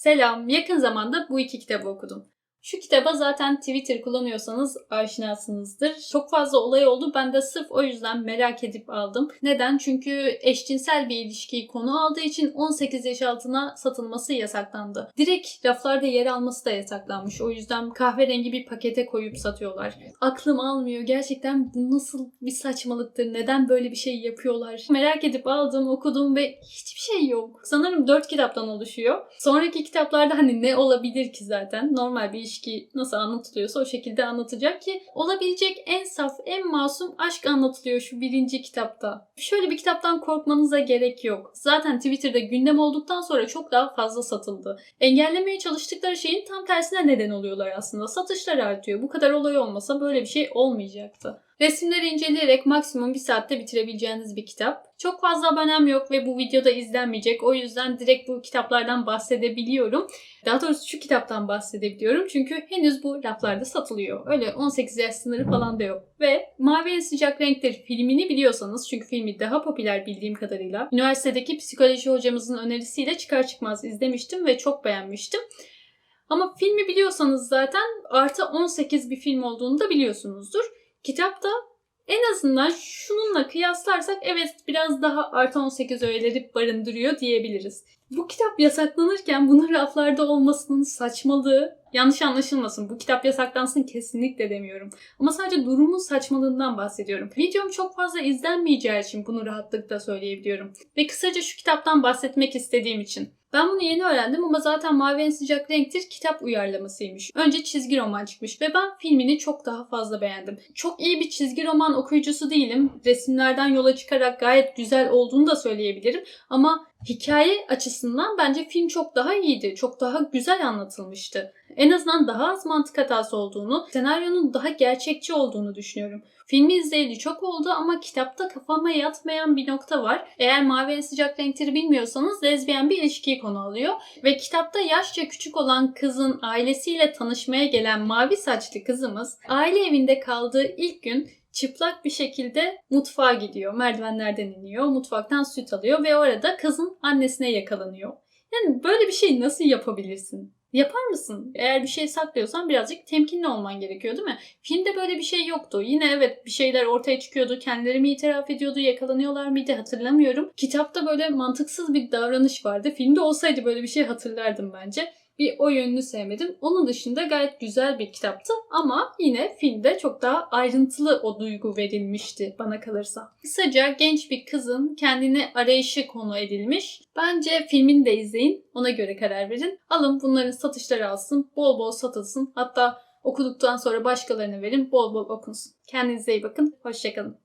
Selam, yakın zamanda bu iki kitabı okudum. Şu kitaba zaten Twitter kullanıyorsanız aşinasınızdır. Çok fazla olay oldu. Ben de sırf o yüzden merak edip aldım. Neden? Çünkü eşcinsel bir ilişkiyi konu aldığı için 18 yaş altına satılması yasaklandı. Direkt raflarda yer alması da yasaklanmış. O yüzden kahverengi bir pakete koyup satıyorlar. Aklım almıyor. Gerçekten bu nasıl bir saçmalıktır? Neden böyle bir şey yapıyorlar? Merak edip aldım, okudum ve hiçbir şey yok. Sanırım 4 kitaptan oluşuyor. Sonraki kitaplarda hani ne olabilir ki zaten? Normal bir ilişki nasıl anlatılıyorsa o şekilde anlatacak ki olabilecek en saf, en masum aşk anlatılıyor şu birinci kitapta. Şöyle bir kitaptan korkmanıza gerek yok. Zaten Twitter'da gündem olduktan sonra çok daha fazla satıldı. Engellemeye çalıştıkları şeyin tam tersine neden oluyorlar aslında. Satışlar artıyor. Bu kadar olay olmasa böyle bir şey olmayacaktı. Resimleri inceleyerek maksimum bir saatte bitirebileceğiniz bir kitap. Çok fazla abonem yok ve bu videoda izlenmeyecek. O yüzden direkt bu kitaplardan bahsedebiliyorum. Daha doğrusu şu kitaptan bahsedebiliyorum. Çünkü henüz bu raflarda satılıyor. Öyle 18 yaş sınırı falan da yok. Ve Mavi Sıcak Renktir filmini biliyorsanız çünkü filmi daha popüler bildiğim kadarıyla üniversitedeki psikoloji hocamızın önerisiyle çıkar çıkmaz izlemiştim ve çok beğenmiştim. Ama filmi biliyorsanız zaten artı 18 bir film olduğunu da biliyorsunuzdur. Kitapta en azından şununla kıyaslarsak evet biraz daha artı 18 öğeleri barındırıyor diyebiliriz. Bu kitap yasaklanırken bunun raflarda olmasının saçmalığı yanlış anlaşılmasın. Bu kitap yasaklansın kesinlikle demiyorum. Ama sadece durumun saçmalığından bahsediyorum. Videom çok fazla izlenmeyeceği için bunu rahatlıkla söyleyebiliyorum. Ve kısaca şu kitaptan bahsetmek istediğim için. Ben bunu yeni öğrendim ama zaten Mavi en Sıcak Renktir kitap uyarlamasıymış. Önce çizgi roman çıkmış ve ben filmini çok daha fazla beğendim. Çok iyi bir çizgi roman okuyucusu değilim. Resimlerden yola çıkarak gayet güzel olduğunu da söyleyebilirim. Ama hikaye açısından bence film çok daha iyiydi. Çok daha güzel anlatılmıştı. En azından daha az mantık hatası olduğunu, senaryonun daha gerçekçi olduğunu düşünüyorum. Filmi izleyeli çok oldu ama kitapta kafama yatmayan bir nokta var. Eğer Mavi en Sıcak Renkleri bilmiyorsanız lezbiyen bir ilişkiyi konu alıyor. Ve kitapta yaşça küçük olan kızın ailesiyle tanışmaya gelen mavi saçlı kızımız aile evinde kaldığı ilk gün çıplak bir şekilde mutfağa gidiyor. Merdivenlerden iniyor, mutfaktan süt alıyor ve orada kızın annesine yakalanıyor. Yani böyle bir şey nasıl yapabilirsin? Yapar mısın? Eğer bir şey saklıyorsan birazcık temkinli olman gerekiyor değil mi? Filmde böyle bir şey yoktu. Yine evet bir şeyler ortaya çıkıyordu. Kendileri mi itiraf ediyordu? Yakalanıyorlar mıydı? Hatırlamıyorum. Kitapta böyle mantıksız bir davranış vardı. Filmde olsaydı böyle bir şey hatırlardım bence. Bir o yönünü sevmedim. Onun dışında gayet güzel bir kitaptı ama yine filmde çok daha ayrıntılı o duygu verilmişti bana kalırsa. Kısaca genç bir kızın kendini arayışı konu edilmiş. Bence filmini de izleyin. Ona göre karar verin. Alın bunların satışları alsın. Bol bol satılsın. Hatta okuduktan sonra başkalarına verin. Bol bol okunsun. Kendinize iyi bakın. Hoşçakalın.